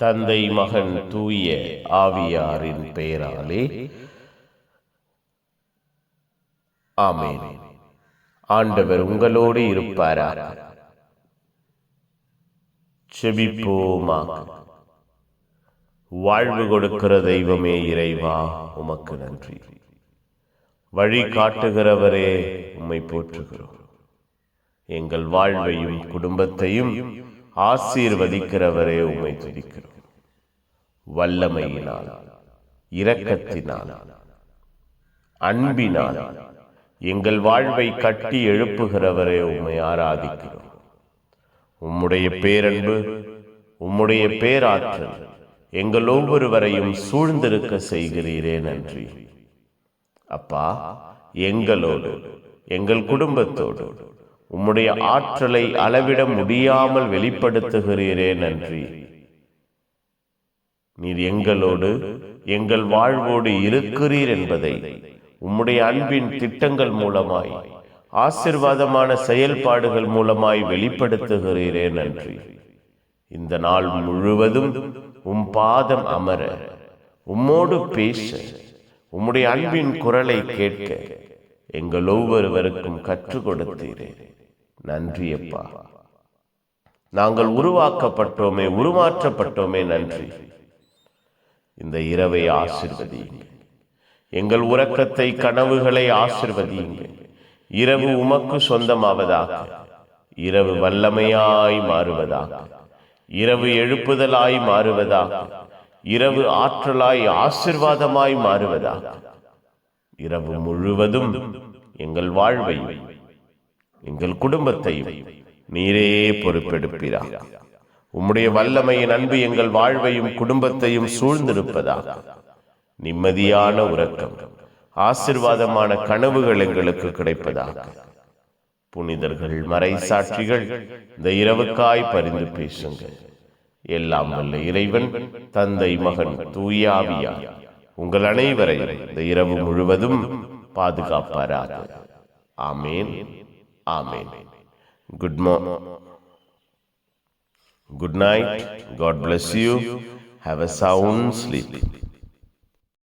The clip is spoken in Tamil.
தந்தை மகன் தூய ஆவியாரின் பெயராலே ஆமென். ஆண்டவர் உங்களோடு இருப்பாராக. செபிப்போமாக. வாழ்வு கொடுக்கிற தெய்வமே இறைவா உமக்கு நன்றி. வழி காட்டுகிறவரே உம்மை போற்றுகிறோம். எங்கள் வாழ்வையும் குடும்பத்தையும் ஆசீர்வதிக்கிறவரே உமை துதிக்கிறோம். வல்லமையினால் இரக்கத்தினால் அன்பினால் எங்கள் வாழ்வை கட்டி எழுப்புகிறவரே உம்மை ஆராதிக்கிறோம். உம்முடைய பேரன்பு உம்முடைய பேராற்றல் எங்கள் ஒவ்வொருவரையும் சூழ்ந்திருக்க செய்கிறீரே நன்றி. அப்பா எங்களோடு எங்கள் குடும்பத்தோடு உம்முடைய ஆற்றலை அளவிட முடியாமல் வெளிப்படுத்துகிறீரே நன்றி. நீர் எங்களோடு எங்கள் வாழ்வோடு இருக்கிறீர் என்பதை உம்முடைய அன்பின் திட்டங்கள் மூலமாய் ஆசிர்வாதமான செயல்பாடுகள் மூலமாய் வெளிப்படுத்துகிறீரே நன்றி. இந்த நாள் முழுவதும் உம் பாதம் அமர உம்மோடு பேச உம்முடைய அன்பின் குரலை கேட்க எங்கள் ஒவ்வொருவருக்கும் கற்றுக் கொடுத்தீரே. நன்றி அப்பா நாங்கள் உருவாக்கப்பட்டோமே உருமாற்றப்பட்டோமே நன்றி. இந்த இரவை ஆசிர்வதியுங்க எங்கள் உறக்கத்தை கனவுகளை ஆசிர்வதியுங்க இரவு உமக்கு சொந்தமாவதாக இரவு வல்லமையாய் மாறுவதாக இரவு எழுப்புதலாய் மாறுவதாக இரவு ஆற்றலாய் ஆசிர்வாதமாய் மாறுவதாக இரவு முழுவதும் எங்கள் வாழ்வையும் எங்கள் குடும்பத்தையும் நீரே பொறுப்பெடுப்பீரா. உம்முடைய வல்லமையின் அன்பு எங்கள் வாழ்வையும் குடும்பத்தையும் சூழ்ந்திருப்பதாக. நிம்மதியான உறக்கம் ஆசிர்வாதமான கனவுகள் எங்களுக்கு கிடைப்பதாக. புனிதர்கள் மறை சாட்சிகள் இந்த இரவுக்காய் பரிந்து பேசுங்கள். எல்லாம் வல்ல இறைவன் தந்தை மகன் தூயாவியா உங்கள் அனைவரையும் இந்த இரவு முழுவதும் பாதுகாப்பாராக. ஆமேன். Amen. Good, morning. good night. God bless you. Have a sound sleep.